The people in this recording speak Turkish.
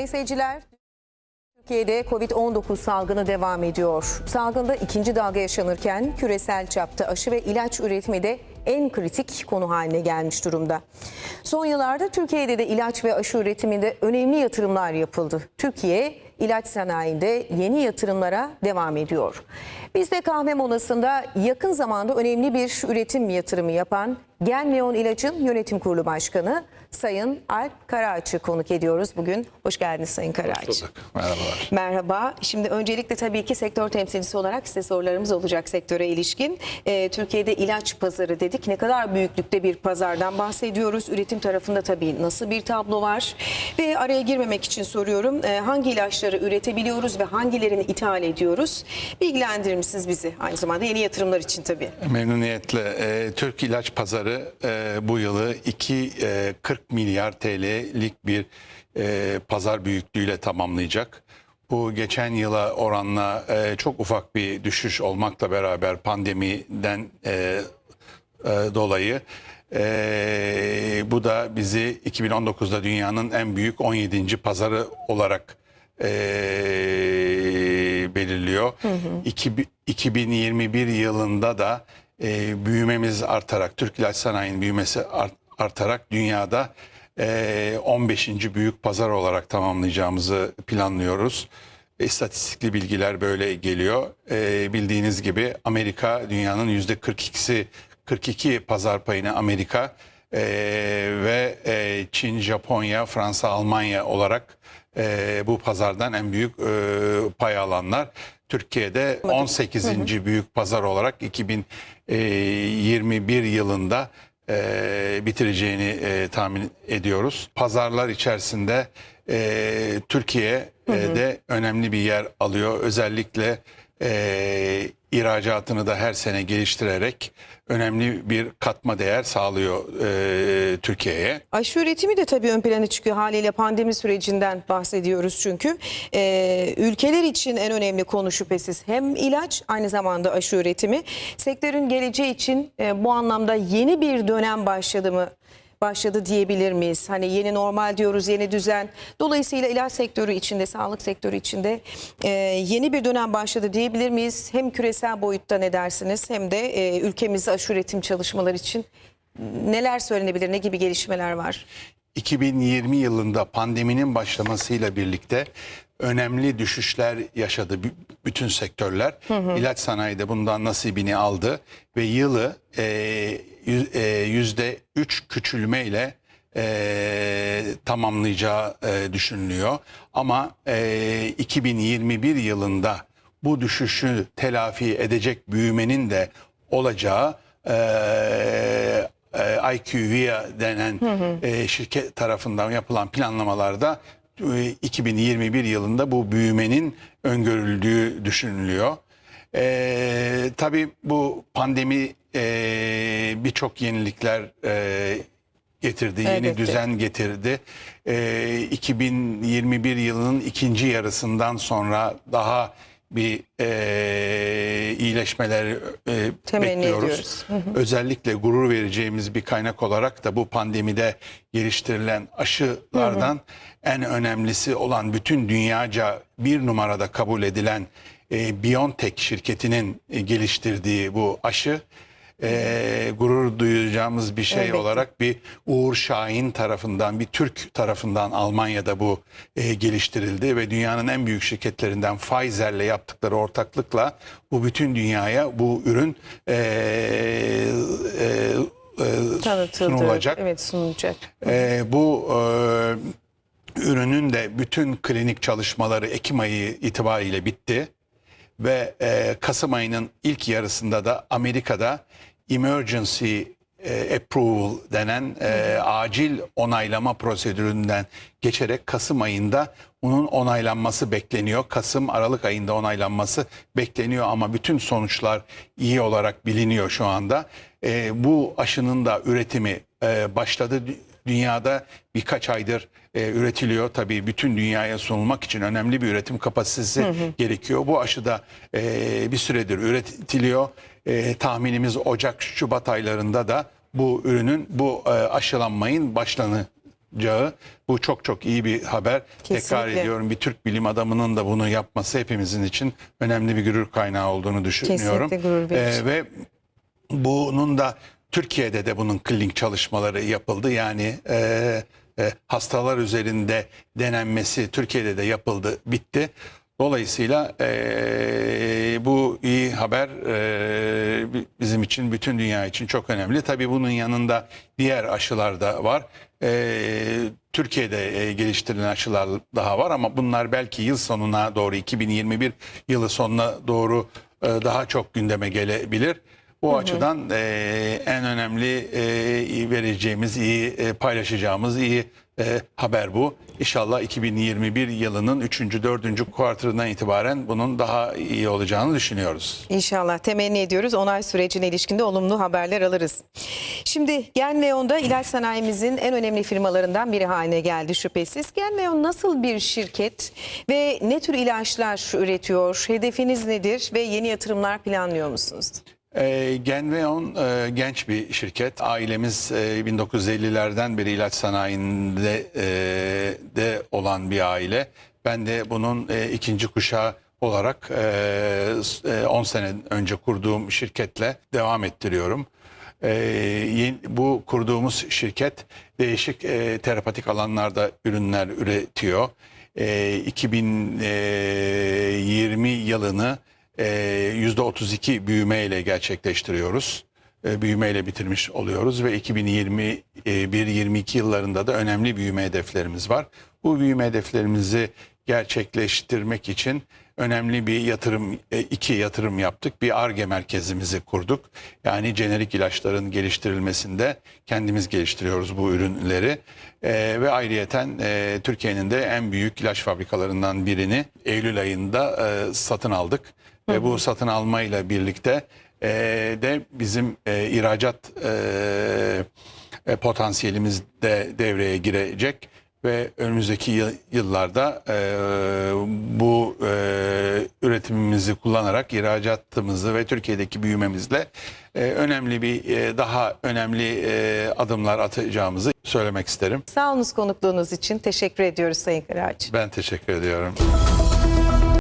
Sayın seyirciler, Türkiye'de Covid-19 salgını devam ediyor. Salgında ikinci dalga yaşanırken küresel çapta aşı ve ilaç üretimi de en kritik konu haline gelmiş durumda. Son yıllarda Türkiye'de de ilaç ve aşı üretiminde önemli yatırımlar yapıldı. Türkiye ilaç sanayinde yeni yatırımlara devam ediyor. Biz de kahve molasında yakın zamanda önemli bir üretim yatırımı yapan Genmeon İlac'ın yönetim kurulu başkanı Sayın Alp Karaağaç'ı konuk ediyoruz bugün. Hoş geldiniz Sayın Karaağaç. Bulduk. Merhabalar. Merhaba. Şimdi öncelikle tabii ki sektör temsilcisi olarak size sorularımız olacak sektöre ilişkin. Ee, Türkiye'de ilaç pazarı dedik. Ne kadar büyüklükte bir pazardan bahsediyoruz? Üretim tarafında tabii nasıl bir tablo var? Ve araya girmemek için soruyorum. Ee, hangi ilaçları üretebiliyoruz ve hangilerini ithal ediyoruz? Bilgilendirir misiniz bizi? Aynı zamanda yeni yatırımlar için tabii. Memnuniyetle. Ee, Türk ilaç pazarı e, bu yılı 2 e, 40 milyar TL'lik bir e, pazar büyüklüğüyle tamamlayacak. Bu geçen yıla oranla e, çok ufak bir düşüş olmakla beraber pandemiden e, e, dolayı e, bu da bizi 2019'da dünyanın en büyük 17. pazarı olarak e, belirliyor. İki- 2021 yılında da e, büyümemiz artarak, Türk ilaç sanayinin büyümesi art- artarak dünyada e, 15. büyük pazar olarak tamamlayacağımızı planlıyoruz. İstatistikli bilgiler böyle geliyor. E, bildiğiniz gibi Amerika dünyanın yüzde 42'si 42 pazar payını Amerika e, ve e, Çin, Japonya, Fransa, Almanya olarak e, bu pazardan en büyük e, pay alanlar. Türkiye'de 18. büyük pazar olarak 2021 yılında e, bitireceğini e, tahmin ediyoruz. Pazarlar içerisinde e, Türkiye e, de önemli bir yer alıyor. Özellikle e, ihracatını da her sene geliştirerek önemli bir katma değer sağlıyor e, Türkiye'ye. Aşı üretimi de tabii ön plana çıkıyor haliyle pandemi sürecinden bahsediyoruz çünkü. Ee, ülkeler için en önemli konu şüphesiz hem ilaç aynı zamanda aşı üretimi. Sektörün geleceği için e, bu anlamda yeni bir dönem başladı mı? Başladı diyebilir miyiz? Hani yeni normal diyoruz, yeni düzen. Dolayısıyla ilaç sektörü içinde, sağlık sektörü içinde e, yeni bir dönem başladı diyebilir miyiz? Hem küresel boyutta ne dersiniz hem de e, ülkemizde aşı üretim çalışmaları için neler söylenebilir, ne gibi gelişmeler var? 2020 yılında pandeminin başlamasıyla birlikte önemli düşüşler yaşadı bü- bütün sektörler. İlaç sanayi de bundan nasibini aldı ve yılı e, e, yüzde üç küçülmeyle e, tamamlayacağı e, düşünülüyor. Ama e, 2021 yılında bu düşüşü telafi edecek büyümenin de olacağı e, e, IQVIA denen e, şirket tarafından yapılan planlamalarda 2021 yılında bu büyümenin öngörüldüğü düşünülüyor. E, tabii bu pandemi e, birçok yenilikler e, getirdi, yeni Elbette. düzen getirdi. E, 2021 yılının ikinci yarısından sonra daha bir e, iyileşmeler e, Temenni bekliyoruz. ediyoruz. Özellikle gurur vereceğimiz bir kaynak olarak da bu pandemide geliştirilen aşılardan en önemlisi olan bütün dünyaca bir numarada kabul edilen e, BioNTech şirketinin e, geliştirdiği bu aşı e, gurur duyacağımız bir şey Elbette. olarak bir Uğur Şahin tarafından bir Türk tarafından Almanya'da bu e, geliştirildi ve dünyanın en büyük şirketlerinden Pfizer'le yaptıkları ortaklıkla bu bütün dünyaya bu ürün e, e, e, Tanıtıldı. sunulacak. Evet sunulacak. E, bu e, ürünün de bütün klinik çalışmaları Ekim ayı itibariyle bitti ve e, Kasım ayının ilk yarısında da Amerika'da emergency e, approval denen e, acil onaylama prosedüründen geçerek Kasım ayında bunun onaylanması bekleniyor. Kasım Aralık ayında onaylanması bekleniyor ama bütün sonuçlar iyi olarak biliniyor şu anda. E, bu aşının da üretimi e, başladı. Dünyada birkaç aydır e, üretiliyor. Tabii bütün dünyaya sunulmak için önemli bir üretim kapasitesi gerekiyor. Bu aşı da e, bir süredir üretiliyor. E, tahminimiz Ocak, Şubat aylarında da bu ürünün, bu e, aşılanmayın başlanı kullanacağı bu çok çok iyi bir haber. Tekrar Kesinlikle. ediyorum bir Türk bilim adamının da bunu yapması hepimizin için önemli bir gurur kaynağı olduğunu düşünüyorum. Kesinlikle gurur verici. Ee, ve bunun da Türkiye'de de bunun klinik çalışmaları yapıldı. Yani e, e, hastalar üzerinde denenmesi Türkiye'de de yapıldı, bitti. Dolayısıyla e, bu iyi haber e, bi- bizim için, bütün dünya için çok önemli. Tabii bunun yanında diğer aşılar da var. E, Türkiye'de e, geliştirilen aşılar daha var ama bunlar belki yıl sonuna doğru, 2021 yılı sonuna doğru e, daha çok gündeme gelebilir. Bu açıdan e, en önemli e, vereceğimiz, iyi e, paylaşacağımız iyi e, haber bu. İnşallah 2021 yılının 3. 4. kuartırından itibaren bunun daha iyi olacağını düşünüyoruz. İnşallah temenni ediyoruz. Onay sürecine ilişkinde olumlu haberler alırız. Şimdi Genmeon'da ilaç sanayimizin en önemli firmalarından biri haline geldi şüphesiz. Genmeon nasıl bir şirket ve ne tür ilaçlar üretiyor? Hedefiniz nedir ve yeni yatırımlar planlıyor musunuz? E, Genveon e, genç bir şirket. Ailemiz e, 1950'lerden beri ilaç sanayinde e, de olan bir aile. Ben de bunun e, ikinci kuşağı olarak e, s- e, 10 sene önce kurduğum şirketle devam ettiriyorum. E, yeni- bu kurduğumuz şirket değişik e, terapatik alanlarda ürünler üretiyor. E, 2020 yılını e, %32 büyümeyle gerçekleştiriyoruz. E, büyümeyle bitirmiş oluyoruz ve 2021-22 yıllarında da önemli büyüme hedeflerimiz var. Bu büyüme hedeflerimizi gerçekleştirmek için önemli bir yatırım, e, iki yatırım yaptık. Bir ARGE merkezimizi kurduk. Yani jenerik ilaçların geliştirilmesinde kendimiz geliştiriyoruz bu ürünleri. E, ve ayrıyeten e, Türkiye'nin de en büyük ilaç fabrikalarından birini Eylül ayında e, satın aldık. Ve bu satın almayla birlikte e, de bizim e, ihracat e, e, potansiyelimiz de devreye girecek ve önümüzdeki yıl- yıllarda e, bu e, üretimimizi kullanarak ihracatımızı ve Türkiye'deki büyümemizle e, önemli bir e, daha önemli e, adımlar atacağımızı söylemek isterim. Sağ olunuz konukluğunuz için. Teşekkür ediyoruz Sayın Karaağaç. Ben teşekkür ediyorum.